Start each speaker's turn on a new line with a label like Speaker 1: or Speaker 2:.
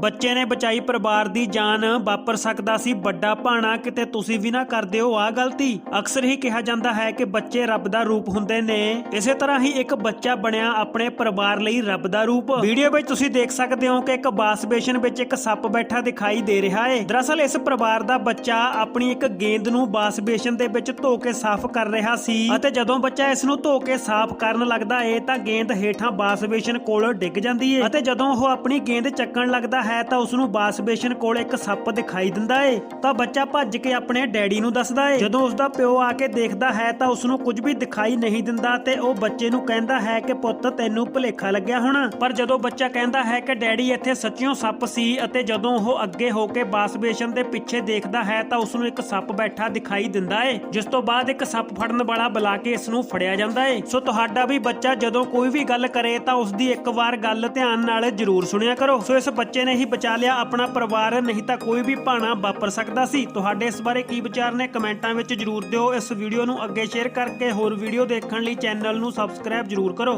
Speaker 1: ਬੱਚੇ ਨੇ ਬਚਾਈ ਪਰਿਵਾਰ ਦੀ ਜਾਨ ਵਾਪਰ ਸਕਦਾ ਸੀ। ਵੱਡਾ ਭਾਣਾ ਕਿਤੇ ਤੁਸੀਂ ਵੀ ਨਾ ਕਰਦੇ ਹੋ ਆ ਗਲਤੀ। ਅਕਸਰ ਹੀ ਕਿਹਾ ਜਾਂਦਾ ਹੈ ਕਿ ਬੱਚੇ ਰੱਬ ਦਾ ਰੂਪ ਹੁੰਦੇ ਨੇ। ਇਸੇ ਤਰ੍ਹਾਂ ਹੀ ਇੱਕ ਬੱਚਾ ਬਣਿਆ ਆਪਣੇ ਪਰਿਵਾਰ ਲਈ ਰੱਬ ਦਾ ਰੂਪ। ਵੀਡੀਓ ਵਿੱਚ ਤੁਸੀਂ ਦੇਖ ਸਕਦੇ ਹੋ ਕਿ ਇੱਕ ਬਾਸ ਬੇਸ਼ਨ ਵਿੱਚ ਇੱਕ ਸੱਪ ਬੈਠਾ ਦਿਖਾਈ ਦੇ ਰਿਹਾ ਹੈ ਦਰਅਸਲ ਇਸ ਪਰਿਵਾਰ ਦਾ ਬੱਚਾ ਆਪਣੀ ਇੱਕ ਗੇਂਦ ਨੂੰ ਬਾਸ ਬੇਸ਼ਨ ਦੇ ਵਿੱਚ ਧੋ ਕੇ ਸਾਫ਼ ਕਰ ਰਿਹਾ ਸੀ ਅਤੇ ਜਦੋਂ ਬੱਚਾ ਇਸ ਨੂੰ ਧੋ ਕੇ ਸਾਫ਼ ਕਰਨ ਲੱਗਦਾ ਏ ਤਾਂ ਗੇਂਦ ਹੇਠਾਂ ਬਾਸ ਬੇਸ਼ਨ ਕੋਲ ਡਿੱਗ ਜਾਂਦੀ ਹੈ ਅਤੇ ਜਦੋਂ ਉਹ ਆਪਣੀ ਗੇਂਦ ਚੱਕਣ ਲੱਗਦਾ ਹੈ ਤਾਂ ਉਸ ਨੂੰ ਬਾਸ ਬੇਸ਼ਨ ਕੋਲ ਇੱਕ ਸੱਪ ਦਿਖਾਈ ਦਿੰਦਾ ਏ। ਤਾਂ ਬੱਚਾ ਭੱਜ ਕੇ ਆਪਣੇ ਡੈਡੀ ਨੂੰ ਦੱਸਦਾ ਏ। ਜਦੋਂ ਉਸ ਦਾ ਪਿਓ ਆ ਕੇ ਦੇਖਦਾ ਹੈ ਤਾਂ ਉਸ ਨੂੰ ਕੁਝ ਵੀ ਦਿਖਾਈ ਨਹੀਂ ਦਿੰਦਾ ਤੇ ਉਹ ਬੱਚੇ ਨੂੰ ਕਹਿੰਦਾ ਹੈ ਕਿ ਪੁੱਤ ਤੈਨੂੰ ਭੁਲੇਖਾ ਲੱਗਿਆ ਹੋਣਾ। ਪਰ ਜਦੋਂ ਬੱਚਾ ਕਹਿੰਦਾ ਹੈ ਕਿ ਡੈਡੀ ਇੱਥੇ ਸੱਚਿਓ ਸੱਪ ਸੀ ਅਤੇ ਜਦੋਂ ਉਹ ਅੱਗੇ ਹੋ ਕੇ ਬਾਸ ਬੇਸ਼ਨ ਦੇ ਪਿੱਛੇ ਦੇਖਦਾ ਹੈ ਤਾਂ ਉਸ ਨੂੰ ਇੱਕ ਸੱਪ ਬੈਠਾ ਦਿਖਾਈ ਦਿੰਦਾ ਏ, ਜਿਸ ਤੋਂ ਬਾਅਦ ਇੱਕ ਸੱਪ ਫੜਨ ਵਾਲਾ ਬੁਲਾ ਕੇ ਇਸ ਨੂੰ ਫੜਿਆ ਜਾਂਦਾ ਏ। ਸੋ ਤੁਹਾਡਾ ਵੀ ਬੱਚਾ ਜਦੋਂ ਕੋਈ ਵੀ ਗੱਲ ਕਰੇ ਤਾਂ ਉਸ ਦੀ ਇੱਕ ਵਾਰ ਗੱਲ ਧਿਆਨ ਨਾਲ ਜ਼ਰੂਰ ਸੁਣਿਆ ਕਰੋ। ਸੋ ਇਸ ਬੱਚੇ ਨੇ ਹੀ ਬਚਾ ਲਿਆ ਆਪਣਾ ਪਰਿਵਾਰ, ਨਹੀਂ ਤਾਂ ਕੋਈ ਵੀ ਭਾਣਾ ਵਾਪਰ ਸਕਦਾ ਸੀ। ਤੁਹਾਡੇ ਇਸ ਬਾਰੇ ਕੀ ਵਿਚਾਰ ਨੇ ਕਮੈਂਟਾਂ ਵਿੱਚ ਜ਼ਰੂਰ ਦਿਓ। ਇਸ ਵੀਡੀਓ ਨੂੰ ਅੱਗੇ ਸ਼ੇਅਰ ਕਰਕੇ ਹੋਰ ਵੀਡੀਓ ਦੇਖਣ ਲਈ ਚੈਨਲ ਨੂੰ ਸਬਸਕ੍ਰਾਈਬ ਜ਼ਰੂਰ ਕਰੋ।